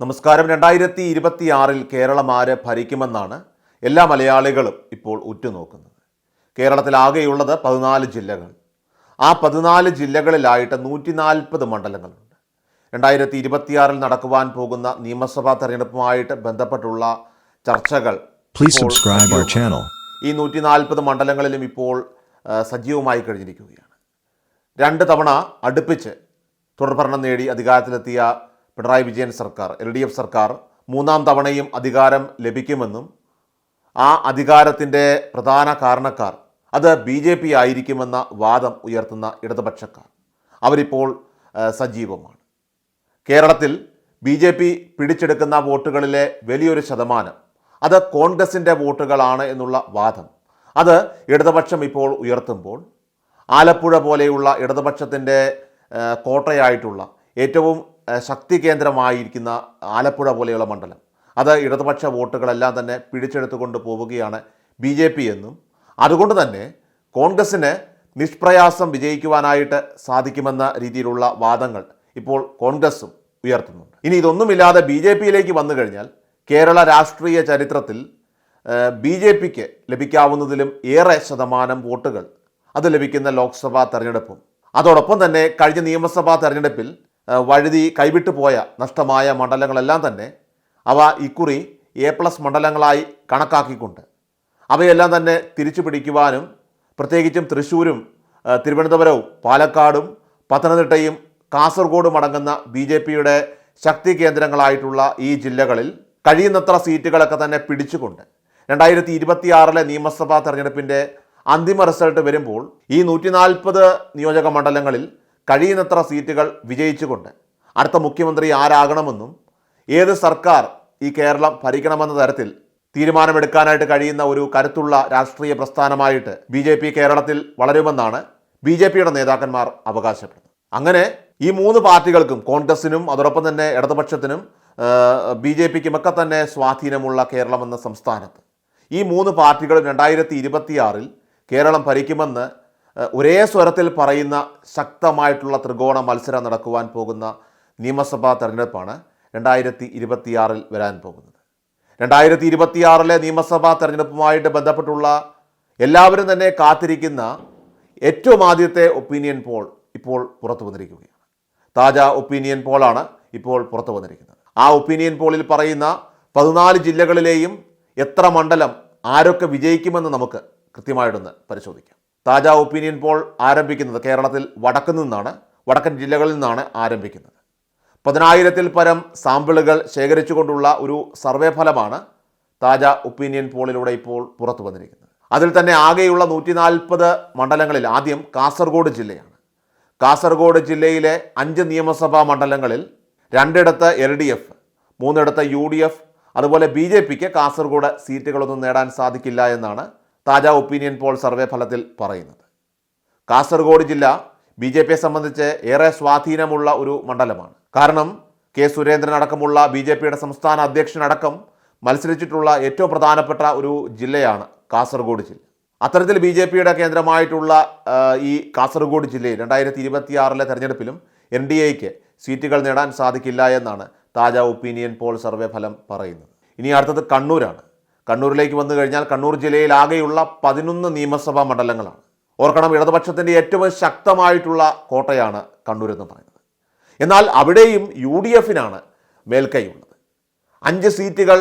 നമസ്കാരം. രണ്ടായിരത്തി ഇരുപത്തി ആറിൽ കേരളം ആര് ഭരിക്കുമെന്നാണ് എല്ലാ മലയാളികളും ഇപ്പോൾ ഉറ്റുനോക്കുന്നത്. കേരളത്തിലാകെയുള്ളത് പതിനാല് ജില്ലകൾ. ആ പതിനാല് ജില്ലകളിലായിട്ട് നൂറ്റി നാൽപ്പത് മണ്ഡലങ്ങളുണ്ട്. രണ്ടായിരത്തി ഇരുപത്തിയാറിൽ നടക്കുവാൻ പോകുന്ന നിയമസഭാ തെരഞ്ഞെടുപ്പുമായിട്ട് ബന്ധപ്പെട്ടുള്ള ചർച്ചകൾ Please ഇപ്പോൾ subscribe our channel. ഈ നൂറ്റി നാൽപ്പത് മണ്ഡലങ്ങളിലും ഇപ്പോൾ സജീവമായി കഴിഞ്ഞിരിക്കുകയാണ്. രണ്ട് തവണ അടുപ്പിച്ച് തുടർഭരണം നേടി അധികാരത്തിലെത്തിയ പിണറായി വിജയൻ സർക്കാർ എൽ ഡി എഫ് സർക്കാർ മൂന്നാം തവണയും അധികാരം ലഭിക്കുമെന്നും ആ അധികാരത്തിന്റെ പ്രധാന കാരണക്കാർ അത് ബി ജെ പി ആയിരിക്കുമെന്ന വാദം ഉയർത്തുന്ന ഇടതുപക്ഷക്കാർ. അവരിപ്പോൾ സജീവമാണ്. കേരളത്തിൽ ബി ജെ പി പിടിച്ചെടുക്കുന്ന വോട്ടുകളിലെ വലിയൊരു ശതമാനം അത് കോൺഗ്രസിന്റെ വോട്ടുകളാണ് എന്നുള്ള വാദം. അത് ഇടതുപക്ഷം ഇപ്പോൾ ഉയർത്തുമ്പോൾ ആലപ്പുഴ പോലെയുള്ള ഇടതുപക്ഷത്തിന്റെ കോട്ടയായിട്ടുള്ള ഏറ്റവും ശക്തി കേന്ദ്രമായിരിക്കുന്ന ആലപ്പുഴ പോലെയുള്ള മണ്ഡലം. അത് ഇടതുപക്ഷ വോട്ടുകളെല്ലാം തന്നെ പിടിച്ചെടുത്തുകൊണ്ട് പോവുകയാണ് ബി ജെ പി എന്നും. അതുകൊണ്ട് തന്നെ കോൺഗ്രസ്സിന് നിഷ്പ്രയാസം വിജയിക്കുവാനായിട്ട് സാധിക്കുമെന്ന രീതിയിലുള്ള വാദങ്ങൾ ഇപ്പോൾ കോൺഗ്രസ്സും ഉയർത്തുന്നുണ്ട്. ഇനി ഇതൊന്നുമില്ലാതെ ബി ജെ പിയിലേക്ക് വന്നു കഴിഞ്ഞാൽ കേരള രാഷ്ട്രീയ ചരിത്രത്തിൽ ബി ജെ പിക്ക് ലഭിക്കാവുന്നതിലും ഏറെ ശതമാനം വോട്ടുകൾ അത് ലഭിക്കുന്ന ലോക്സഭാ തെരഞ്ഞെടുപ്പും. അതോടൊപ്പം തന്നെ കഴിഞ്ഞ നിയമസഭാ തെരഞ്ഞെടുപ്പിൽ വഴുതി കൈവിട്ടു പോയ നഷ്ടമായ മണ്ഡലങ്ങളെല്ലാം തന്നെ അവ ഇക്കുറി എ പ്ലസ് മണ്ഡലങ്ങളായി കണക്കാക്കിക്കൊണ്ട് അവയെല്ലാം തന്നെ തിരിച്ചു പിടിക്കുവാനും പ്രത്യേകിച്ചും തൃശ്ശൂരും തിരുവനന്തപുരവും പാലക്കാടും പത്തനംതിട്ടയും കാസർഗോഡും അടങ്ങുന്ന ബി ജെ പിയുടെ ശക്തി കേന്ദ്രങ്ങളായിട്ടുള്ള ഈ ജില്ലകളിൽ കഴിയുന്നത്ര സീറ്റുകളൊക്കെ തന്നെ പിടിച്ചുകൊണ്ട് രണ്ടായിരത്തി ഇരുപത്തിയാറിലെ നിയമസഭാ തെരഞ്ഞെടുപ്പിന്റെ അന്തിമ റിസൾട്ട് വരുമ്പോൾ ഈ നൂറ്റി നാൽപ്പത് നിയോജക മണ്ഡലങ്ങളിൽ കഴിയുന്നത്ര സീറ്റുകൾ വിജയിച്ചുകൊണ്ട് അടുത്ത മുഖ്യമന്ത്രി ആരാകണമെന്നും ഏത് സർക്കാർ ഈ കേരളം ഭരിക്കണമെന്ന തരത്തിൽ തീരുമാനമെടുക്കാനായിട്ട് കഴിയുന്ന ഒരു കരുത്തുള്ള രാഷ്ട്രീയ പ്രസ്ഥാനമായിട്ട് ബി ജെ പി കേരളത്തിൽ വളരുമെന്നാണ് ബി ജെ പിയുടെ നേതാക്കന്മാർ അവകാശപ്പെടുന്നത്. അങ്ങനെ ഈ മൂന്ന് പാർട്ടികൾക്കും കോൺഗ്രസിനും അതോടൊപ്പം തന്നെ ഇടതുപക്ഷത്തിനും ബി ജെ പിക്കുമൊക്കെ തന്നെ സ്വാധീനമുള്ള കേരളം എന്ന സംസ്ഥാനത്ത് ഈ മൂന്ന് പാർട്ടികളും രണ്ടായിരത്തി ഇരുപത്തിയാറിൽ കേരളം ഭരിക്കുമെന്ന് ഒരേ സ്വരത്തിൽ പറയുന്ന ശക്തമായിട്ടുള്ള ത്രികോണ മത്സരം നടക്കുവാൻ പോകുന്ന നിയമസഭാ തെരഞ്ഞെടുപ്പാണ് രണ്ടായിരത്തി ഇരുപത്തിയാറിൽ വരാൻ പോകുന്നത്. രണ്ടായിരത്തി ഇരുപത്തിയാറിലെ നിയമസഭാ തെരഞ്ഞെടുപ്പുമായിട്ട് ബന്ധപ്പെട്ടുള്ള എല്ലാവരും തന്നെ കാത്തിരിക്കുന്ന ഏറ്റവും ആദ്യത്തെ ഒപ്പീനിയൻ പോൾ ഇപ്പോൾ പുറത്തു വന്നിരിക്കുകയാണ്. താജ ഒപ്പീനിയൻ പോളാണ് ഇപ്പോൾ പുറത്തു വന്നിരിക്കുന്നത്. ആ ഒപ്പീനിയൻ പോളിൽ പറയുന്ന പതിനാല് ജില്ലകളിലെയും എത്ര മണ്ഡലം ആരൊക്കെ വിജയിക്കുമെന്ന് നമുക്ക് കൃത്യമായിട്ടൊന്ന് പരിശോധിക്കാം. താജ ഒപ്പീനിയൻ പോൾ ആരംഭിക്കുന്നത് കേരളത്തിൽ വടക്കു നിന്നാണ് വടക്കൻ ജില്ലകളിൽ നിന്നാണ് ആരംഭിക്കുന്നത്. പതിനായിരത്തിൽ പരം സാമ്പിളുകൾ ശേഖരിച്ചുകൊണ്ടുള്ള ഒരു സർവേ ഫലമാണ് താജ ഒപ്പീനിയൻ പോളിലൂടെ ഇപ്പോൾ പുറത്തു വന്നിരിക്കുന്നത്. അതിൽ തന്നെ ആകെയുള്ള നൂറ്റി നാൽപ്പത് മണ്ഡലങ്ങളിൽ ആദ്യം കാസർഗോഡ് ജില്ലയാണ്. കാസർഗോഡ് ജില്ലയിലെ അഞ്ച് നിയമസഭാ മണ്ഡലങ്ങളിൽ രണ്ടിടത്ത് എൽ ഡി എഫ് മൂന്നിടത്ത് യു ഡി എഫ് അതുപോലെ ബി ജെ പിക്ക് കാസർഗോഡ് സീറ്റുകളൊന്നും നേടാൻ സാധിക്കില്ല എന്നാണ് താജ ഒപ്പീനിയൻ പോൾ സർവേ ഫലത്തിൽ പറയുന്നത്. കാസർഗോഡ് ജില്ല ബി ജെ പിയെ സംബന്ധിച്ച് ഏറെ സ്വാധീനമുള്ള ഒരു മണ്ഡലമാണ്. കാരണം കെ സുരേന്ദ്രൻ അടക്കമുള്ള ബി ജെ പിയുടെ സംസ്ഥാന അധ്യക്ഷനടക്കം മത്സരിച്ചിട്ടുള്ള ഏറ്റവും പ്രധാനപ്പെട്ട ഒരു ജില്ലയാണ് കാസർഗോഡ് ജില്ല. അത്തരത്തിൽ ബി ജെ പിയുടെ കേന്ദ്രമായിട്ടുള്ള ഈ കാസർഗോഡ് ജില്ലയിൽ രണ്ടായിരത്തി ഇരുപത്തിയാറിലെ തെരഞ്ഞെടുപ്പിലും എൻ ഡി എക്ക് സീറ്റുകൾ നേടാൻ സാധിക്കില്ല എന്നാണ് താജ ഒപ്പീനിയൻ പോൾ സർവേ ഫലം പറയുന്നത്. ഇനി അടുത്തത് കണ്ണൂരാണ്. കണ്ണൂരിലേക്ക് വന്നു കഴിഞ്ഞാൽ കണ്ണൂർ ജില്ലയിൽ ആകെയുള്ള പതിനൊന്ന് നിയമസഭാ മണ്ഡലങ്ങളാണ്. ഓർക്കണം ഇടതുപക്ഷത്തിന്റെ ഏറ്റവും ശക്തമായിട്ടുള്ള കോട്ടയാണ് കണ്ണൂർ എന്ന് പറയുന്നത്. എന്നാൽ അവിടെയും യു ഡി എഫിനാണ് മേൽക്കൈയുള്ളത്. അഞ്ച് സീറ്റുകൾ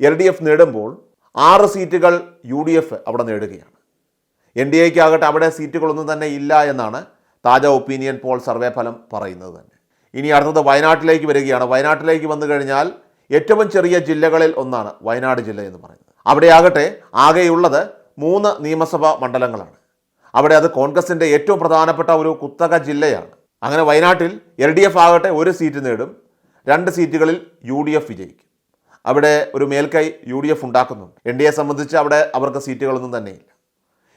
എൽ ഡി എഫ് നേടുമ്പോൾ ആറ് സീറ്റുകൾ യു ഡി എഫ് അവിടെ നേടുകയാണ്. എൻ ഡി എക്ക് ആകട്ടെ അവിടെ സീറ്റുകളൊന്നും തന്നെ ഇല്ല എന്നാണ് താജ ഒപ്പീനിയൻ പോൾ സർവേ ഫലം പറയുന്നത് തന്നെ. ഇനി അടുത്തത് വയനാട്ടിലേക്ക് വരികയാണ്. വയനാട്ടിലേക്ക് വന്നു കഴിഞ്ഞാൽ ഏറ്റവും ചെറിയ ജില്ലകളിൽ ഒന്നാണ് വയനാട് ജില്ല എന്ന് പറയുന്നത്. അവിടെയാകട്ടെ ആകെയുള്ളത് മൂന്ന് നിയമസഭാ മണ്ഡലങ്ങളാണ്. അവിടെ അത് കോൺഗ്രസിന്റെ ഏറ്റവും പ്രധാനപ്പെട്ട ഒരു കുത്തക ജില്ലയാണ്. അങ്ങനെ വയനാട്ടിൽ എൽ ഡി എഫ് ആകട്ടെ ഒരു സീറ്റ് നേടും രണ്ട് സീറ്റുകളിൽ യു ഡി എഫ് വിജയിക്കും. അവിടെ ഒരു മേൽക്കൈ യു ഡി എഫ് ഉണ്ടാക്കുന്നുണ്ട്. എൻ ഡി എ സംബന്ധിച്ച് അവിടെ അവർക്ക് സീറ്റുകളൊന്നും തന്നെയില്ല.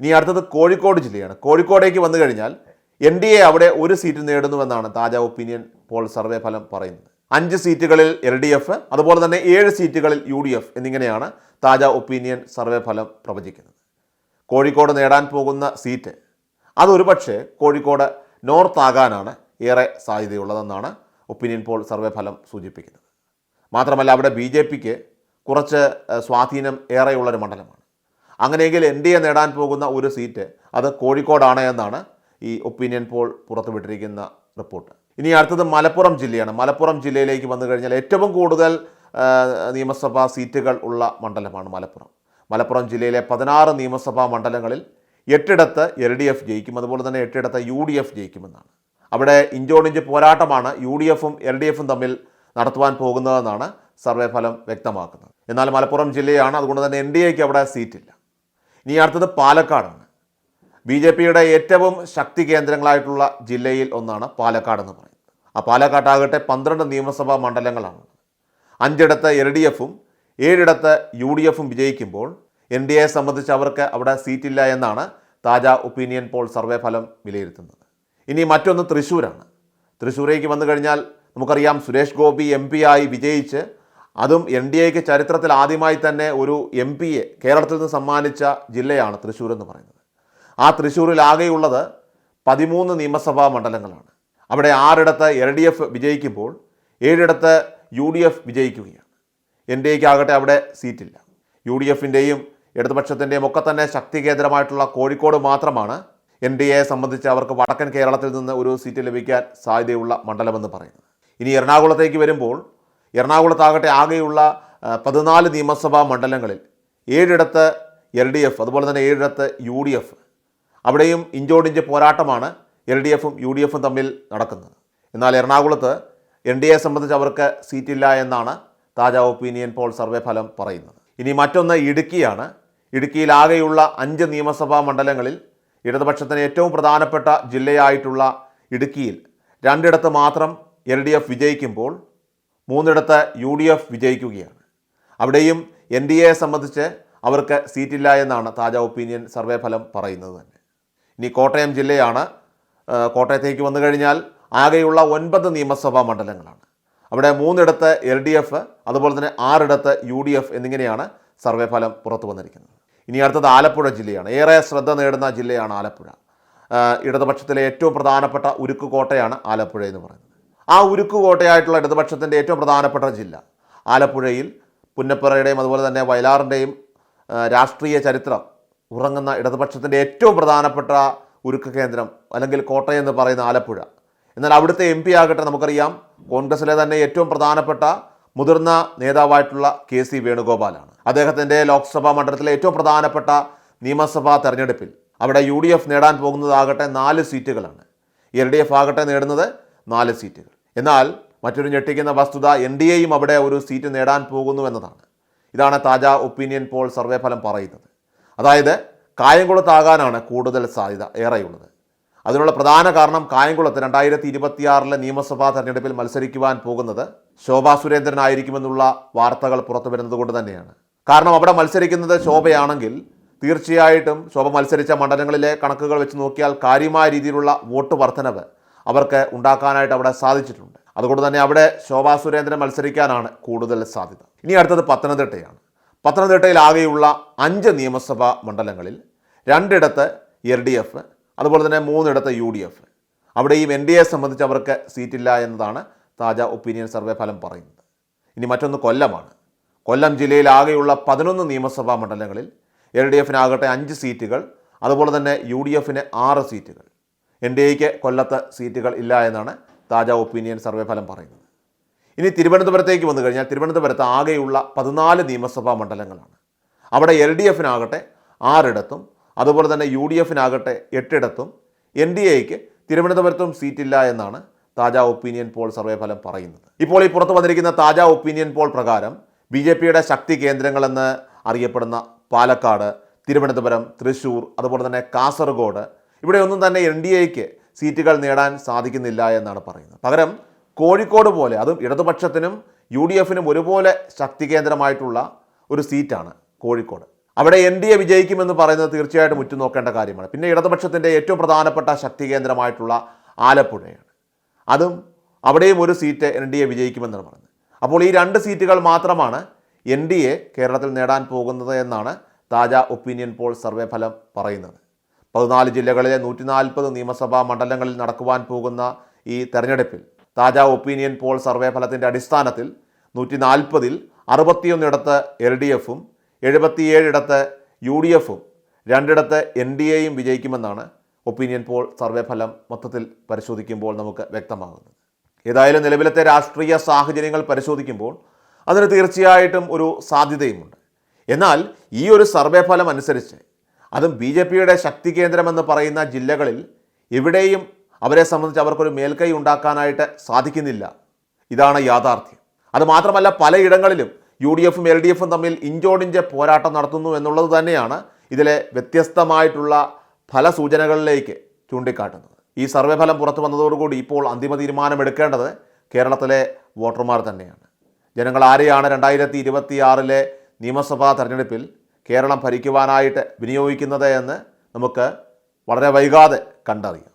ഇനി അടുത്തത് കോഴിക്കോട് ജില്ലയാണ്. കോഴിക്കോടേക്ക് വന്നു കഴിഞ്ഞാൽ എൻ ഡി എ അവിടെ ഒരു സീറ്റ് നേടുന്നുവെന്നാണ് താജ ഒപ്പീനിയൻ പോൾ സർവേ ഫലം പറയുന്നത്. അഞ്ച് സീറ്റുകളിൽ എൽ ഡി എഫ് അതുപോലെ തന്നെ ഏഴ് സീറ്റുകളിൽ യു ഡി എഫ് എന്നിങ്ങനെയാണ് താജ ഒപ്പീനിയൻ സർവേ ഫലം പ്രവചിക്കുന്നത്. കോഴിക്കോട് നേടാൻ പോകുന്ന സീറ്റ് അതൊരു പക്ഷേ കോഴിക്കോട് നോർത്ത് ആകാനാണ് ഏറെ സാധ്യതയുള്ളതെന്നാണ് ഒപ്പീനിയൻ പോൾ സർവേ ഫലം സൂചിപ്പിക്കുന്നത്. മാത്രമല്ല അവിടെ ബി ജെ പിക്ക് കുറച്ച് സ്വാധീനം ഏറെയുള്ളൊരു മണ്ഡലമാണ്. അങ്ങനെയെങ്കിൽ എൻ ഡി എ നേടാൻ പോകുന്ന ഒരു സീറ്റ് അത് കോഴിക്കോടാണ് എന്നാണ് ഈ ഒപ്പീനിയൻ പോൾ പുറത്തുവിട്ടിരിക്കുന്ന റിപ്പോർട്ട്. ഇനി അടുത്തത് മലപ്പുറം ജില്ലയാണ്. മലപ്പുറം ജില്ലയിലേക്ക് വന്നു കഴിഞ്ഞാൽ ഏറ്റവും കൂടുതൽ നിയമസഭാ സീറ്റുകൾ ഉള്ള മണ്ഡലമാണ് മലപ്പുറം. മലപ്പുറം ജില്ലയിലെ പതിനാറ് നിയമസഭാ മണ്ഡലങ്ങളിൽ എട്ടിടത്ത് എൽ ഡി എഫ് ജയിക്കും. അതുപോലെ തന്നെ എട്ടിടത്ത് യു ഡി എഫ് ജയിക്കുമെന്നാണ്. അവിടെ ഇഞ്ചോടിഞ്ച് പോരാട്ടമാണ് യു ഡി എഫും എൽ ഡി എഫും തമ്മിൽ നടത്തുവാൻ പോകുന്നതെന്നാണ് സർവേ ഫലം വ്യക്തമാക്കുന്നത്. എന്നാൽ മലപ്പുറം ജില്ലയാണ് അതുകൊണ്ട് തന്നെ എൻ ഡി എക്ക് അവിടെ സീറ്റില്ല. ഇനി അടുത്തത് പാലക്കാടാണ്. ബി ജെ പിയുടെ ഏറ്റവും ശക്തി കേന്ദ്രങ്ങളായിട്ടുള്ള ജില്ലയിൽ ഒന്നാണ് പാലക്കാട് എന്ന് പറയുന്നത്. ആ പാലക്കാട്ടാകട്ടെ പന്ത്രണ്ട് നിയമസഭാ മണ്ഡലങ്ങളാണ്. അഞ്ചിടത്ത് എൽ ഡി എഫും ഏഴിടത്ത് യു ഡി എഫും വിജയിക്കുമ്പോൾ എൻ ഡി എയെ സംബന്ധിച്ച് അവർക്ക് അവിടെ സീറ്റില്ല എന്നാണ് താജ ഒപ്പീനിയൻ പോൾ സർവേ ഫലം വിലയിരുത്തുന്നത്. ഇനി മറ്റൊന്ന് തൃശ്ശൂരാണ്. തൃശ്ശൂരേക്ക് വന്നു കഴിഞ്ഞാൽ നമുക്കറിയാം സുരേഷ് ഗോപി എം പി ആയി വിജയിച്ച് അതും എൻ ഡി എക്ക് ചരിത്രത്തിൽ ആദ്യമായി തന്നെ ഒരു എം പിയെ കേരളത്തിൽ നിന്ന് സമ്മാനിച്ച ജില്ലയാണ് തൃശ്ശൂർ എന്ന് പറയുന്നത്. ആ തൃശ്ശൂരിൽ ആകെയുള്ളത് പതിമൂന്ന് നിയമസഭാ മണ്ഡലങ്ങളാണ്. അവിടെ ആറിടത്ത് എൽ ഡി എഫ് വിജയിക്കുമ്പോൾ ഏഴിടത്ത് യു ഡി എഫ് വിജയിക്കുകയാണ്. എൻ ഡി എക്ക് ആകട്ടെ അവിടെ സീറ്റില്ല. യു ഡി എഫിന്റെയും ഇടതുപക്ഷത്തിന്റെയും ഒക്കെ തന്നെ ശക്തി കേന്ദ്രമായിട്ടുള്ള കോഴിക്കോട് മാത്രമാണ് എൻ ഡി എയെ സംബന്ധിച്ച് അവർക്ക് വടക്കൻ കേരളത്തിൽ നിന്ന് ഒരു സീറ്റ് ലഭിക്കാൻ സാധ്യതയുള്ള മണ്ഡലമെന്ന് പറയുന്നത്. ഇനി എറണാകുളത്തേക്ക് വരുമ്പോൾ എറണാകുളത്താകട്ടെ ആകെയുള്ള പതിനാല് നിയമസഭാ മണ്ഡലങ്ങളിൽ ഏഴിടത്ത് എൽ ഡി എഫ് അതുപോലെ തന്നെ ഏഴിടത്ത് യു ഡി എഫ് അവിടെയും ഇഞ്ചോടിഞ്ച് പോരാട്ടമാണ് എൽ ഡി എഫും യു ഡി എഫും തമ്മിൽ നടക്കുന്നത്. എന്നാൽ എറണാകുളത്ത് എൻ ഡി എയെ സംബന്ധിച്ച് അവർക്ക് സീറ്റില്ല എന്നാണ് താജ ഒപ്പീനിയൻ പോൾ സർവേ ഫലം പറയുന്നത്. ഇനി മറ്റൊന്ന് ഇടുക്കിയാണ്. ഇടുക്കിയിലാകെയുള്ള അഞ്ച് നിയമസഭാ മണ്ഡലങ്ങളിൽ ഇടതുപക്ഷത്തിന് ഏറ്റവും പ്രധാനപ്പെട്ട ജില്ലയായിട്ടുള്ള ഇടുക്കിയിൽ രണ്ടിടത്ത് മാത്രം എൽ ഡി എഫ് വിജയിക്കുമ്പോൾ മൂന്നിടത്ത് യു ഡി എഫ് വിജയിക്കുകയാണ്. അവിടെയും എൻ ഡി എയെ സംബന്ധിച്ച് അവർക്ക് സീറ്റില്ല എന്നാണ് താജ ഒപ്പീനിയൻ സർവേ ഫലം പറയുന്നത് തന്നെ. ഇനി കോട്ടയം ജില്ലയാണ്. കോട്ടയത്തേക്ക് വന്നു കഴിഞ്ഞാൽ ആകെയുള്ള ഒൻപത് നിയമസഭാ മണ്ഡലങ്ങളാണ്. അവിടെ മൂന്നിടത്ത് എൽ ഡി എഫ് അതുപോലെ തന്നെ ആറിടത്ത് യു ഡി എഫ് എന്നിങ്ങനെയാണ് സർവേ ഫലം പുറത്തു വന്നിരിക്കുന്നത്. ഇനി അടുത്തത് ആലപ്പുഴ ജില്ലയാണ്. ഏറെ ശ്രദ്ധ നേടുന്ന ജില്ലയാണ് ആലപ്പുഴ. ഇടതുപക്ഷത്തിലെ ഏറ്റവും പ്രധാനപ്പെട്ട ഉരുക്ക് കോട്ടയാണ് ആലപ്പുഴ എന്ന് പറയുന്നത്. ആ ഉരുക്ക് കോട്ടയായിട്ടുള്ള ഇടതുപക്ഷത്തിന്റെ ഏറ്റവും പ്രധാനപ്പെട്ട ജില്ല ആലപ്പുഴയിൽ പുന്നപ്പുറയുടെയും അതുപോലെ തന്നെ വയലാറിന്റെയും രാഷ്ട്രീയ ചരിത്രം ഉറങ്ങുന്ന ഇടതുപക്ഷത്തിന്റെ ഏറ്റവും പ്രധാനപ്പെട്ട ഉരുക്ക് കേന്ദ്രം അല്ലെങ്കിൽ കോട്ടയം എന്ന് പറയുന്ന ആലപ്പുഴ. എന്നാൽ അവിടുത്തെ എം പി ആകട്ടെ നമുക്കറിയാം കോൺഗ്രസിലെ തന്നെ ഏറ്റവും പ്രധാനപ്പെട്ട മുതിർന്ന നേതാവായിട്ടുള്ള കെ സി വേണുഗോപാലാണ്. അദ്ദേഹത്തിന്റെ ലോക്സഭാ മണ്ഡലത്തിലെ ഏറ്റവും പ്രധാനപ്പെട്ട നിയമസഭാ തെരഞ്ഞെടുപ്പിൽ അവിടെ യു ഡി എഫ് നേടാൻ പോകുന്നതാകട്ടെ നാല് സീറ്റുകളാണ്. എൽ ഡി എഫ് ആകട്ടെ നേടുന്നത് നാല് സീറ്റുകൾ. എന്നാൽ മറ്റൊരു ഞെട്ടിക്കുന്ന വസ്തുത എൻ ഡി എയും അവിടെ ഒരു സീറ്റ് നേടാൻ പോകുന്നു എന്നതാണ്. ഇതാണ് താജ ഒപ്പീനിയൻ പോൾ സർവേ ഫലം പറയുന്നത്. അതായത് കായംകുളത്താകാനാണ് കൂടുതൽ സാധ്യത ഏറെയുള്ളത്. അതിനുള്ള പ്രധാന കാരണം കായംകുളത്ത് രണ്ടായിരത്തി ഇരുപത്തിയാറിലെ നിയമസഭാ തെരഞ്ഞെടുപ്പിൽ മത്സരിക്കുവാൻ പോകുന്നത് ശോഭാ സുരേന്ദ്രനായിരിക്കുമെന്നുള്ള വാർത്തകൾ പുറത്തു വരുന്നത് കൊണ്ട് തന്നെയാണ്. കാരണം അവിടെ മത്സരിക്കുന്നത് ശോഭയാണെങ്കിൽ തീർച്ചയായിട്ടും ശോഭ മത്സരിച്ച മണ്ഡലങ്ങളിലെ കണക്കുകൾ വെച്ച് നോക്കിയാൽ കാര്യമായ രീതിയിലുള്ള വോട്ട് വർധനവ് അവർക്ക് ഉണ്ടാക്കാനായിട്ട് അവിടെ സാധിച്ചിട്ടുണ്ട്. അതുകൊണ്ട് തന്നെ അവിടെ ശോഭാ സുരേന്ദ്രൻ മത്സരിക്കാനാണ് കൂടുതൽ സാധ്യത. ഇനി അടുത്തത് പത്തനംതിട്ടയാണ്. പത്തനംതിട്ടയിൽ ആകെയുള്ള അഞ്ച് നിയമസഭാ മണ്ഡലങ്ങളിൽ രണ്ടിടത്ത് എൽ ഡി എഫ് അതുപോലെ തന്നെ മൂന്നിടത്ത് യു ഡി എഫ്. അവിടെയും എൻ ഡി എ സംബന്ധിച്ച് അവർക്ക് സീറ്റില്ല എന്നതാണ് താജ ഒപ്പീനിയൻ സർവേ ഫലം പറയുന്നത്. ഇനി മറ്റൊന്ന് കൊല്ലമാണ്. കൊല്ലം ജില്ലയിലാകെയുള്ള പതിനൊന്ന് നിയമസഭാ മണ്ഡലങ്ങളിൽ എൽ ഡി എഫിനാകട്ടെ അഞ്ച് സീറ്റുകൾ അതുപോലെ തന്നെ യു ഡി എഫിന് ആറ് സീറ്റുകൾ. എൻ ഡി എക്ക് കൊല്ലത്ത് സീറ്റുകൾ ഇല്ല എന്നാണ് താജ ഒപ്പീനിയൻ സർവേ ഫലം പറയുന്നത്. ഇനി തിരുവനന്തപുരത്തേക്ക് വന്നു കഴിഞ്ഞാൽ തിരുവനന്തപുരത്ത് ആകെയുള്ള പതിനാല് നിയമസഭാ മണ്ഡലങ്ങളാണ്. അവിടെ എൽ ഡി എഫിനാകട്ടെ ആറിടത്തും അതുപോലെ തന്നെ യു ഡി എഫിനാകട്ടെ എട്ടിടത്തും എൻ ഡി എക്ക് തിരുവനന്തപുരത്തും സീറ്റില്ല എന്നാണ് താജ ഒപ്പീനിയൻ പോൾ സർവേ ഫലം പറയുന്നത്. ഇപ്പോൾ ഈ പുറത്തു വന്നിരിക്കുന്ന താജ ഒപ്പീനിയൻ പോൾ പ്രകാരം ബി ജെ പിയുടെ ശക്തി കേന്ദ്രങ്ങളെന്ന് അറിയപ്പെടുന്ന പാലക്കാട് തിരുവനന്തപുരം തൃശ്ശൂർ അതുപോലെ തന്നെ കാസർഗോഡ് ഇവിടെയൊന്നും തന്നെ എൻ ഡി എക്ക് സീറ്റുകൾ നേടാൻ സാധിക്കുന്നില്ല എന്നാണ് പറയുന്നത്. പകരം കോഴിക്കോട് പോലെ അതും ഇടതുപക്ഷത്തിനും യു ഡി എഫിനും ഒരുപോലെ ശക്തി കേന്ദ്രമായിട്ടുള്ള ഒരു സീറ്റാണ് കോഴിക്കോട്. അവിടെ എൻ ഡി എ വിജയിക്കുമെന്ന് പറയുന്നത് തീർച്ചയായിട്ടും ഉറ്റുനോക്കേണ്ട കാര്യമാണ്. പിന്നെ ഇടതുപക്ഷത്തിന്റെ ഏറ്റവും പ്രധാനപ്പെട്ട ശക്തി കേന്ദ്രമായിട്ടുള്ള ആലപ്പുഴയാണ്. അതും അവിടെയും ഒരു സീറ്റ് എൻ ഡി എ വിജയിക്കുമെന്നാണ് പറയുന്നത്. അപ്പോൾ ഈ രണ്ട് സീറ്റുകൾ മാത്രമാണ് എൻ ഡി എ കേരളത്തിൽ നേടാൻ പോകുന്നത് എന്നാണ് താജ ഒപ്പീനിയൻ പോൾ സർവേ ഫലം പറയുന്നത്. പതിനാല് ജില്ലകളിലെ നൂറ്റി നാൽപ്പത് നിയമസഭാ മണ്ഡലങ്ങളിൽ നടക്കുവാൻ പോകുന്ന ഈ തെരഞ്ഞെടുപ്പിൽ താജ ഒപ്പീനിയൻ പോൾ സർവേ ഫലത്തിന്റെ അടിസ്ഥാനത്തിൽ നൂറ്റി നാൽപ്പതിൽ അറുപത്തിയൊന്നിടത്ത് എൽ ഡി എഫും എഴുപത്തിയേഴിടത്ത് യു ഡി എഫും രണ്ടിടത്ത് എൻ ഡി എയും വിജയിക്കുമെന്നാണ് ഒപ്പീനിയൻ പോൾ സർവേ ഫലം മൊത്തത്തിൽ പരിശോധിക്കുമ്പോൾ നമുക്ക് വ്യക്തമാകുന്നത്. ഏതായാലും നിലവിലത്തെ രാഷ്ട്രീയ സാഹചര്യങ്ങൾ പരിശോധിക്കുമ്പോൾ അതിന് തീർച്ചയായിട്ടും ഒരു സാധ്യതയുമുണ്ട്. എന്നാൽ ഈ ഒരു സർവേ ഫലം അനുസരിച്ച് അതും ബി ജെ പിയുടെ ശക്തി കേന്ദ്രമെന്ന് പറയുന്ന ജില്ലകളിൽ എവിടെയും അവരെ സംബന്ധിച്ച് അവർക്കൊരു മേൽക്കൈ ഉണ്ടാക്കാനായിട്ട് സാധിക്കുന്നില്ല. ഇതാണ് യാഥാർത്ഥ്യം. അതുമാത്രമല്ല പലയിടങ്ങളിലും യു ഡി എഫും എൽ ഡി എഫും തമ്മിൽ ഇഞ്ചോടിഞ്ച് പോരാട്ടം നടത്തുന്നു എന്നുള്ളത് തന്നെയാണ് ഇതിലെ വ്യത്യസ്തമായിട്ടുള്ള ഫലസൂചനകളിലേക്ക് ചൂണ്ടിക്കാട്ടുന്നത്. ഈ സർവേ ഫലം പുറത്തു വന്നതോടുകൂടി ഇപ്പോൾ അന്തിമ തീരുമാനമെടുക്കേണ്ടത് കേരളത്തിലെ വോട്ടർമാർ തന്നെയാണ്. ജനങ്ങൾ ആരെയാണ് രണ്ടായിരത്തി ഇരുപത്തിയാറിലെ നിയമസഭാ തെരഞ്ഞെടുപ്പിൽ കേരളം ഭരിക്കുവാനായിട്ട് വിനിയോഗിക്കുന്നത് എന്ന് നമുക്ക് വളരെ വൈകാതെ കണ്ടറിയാം.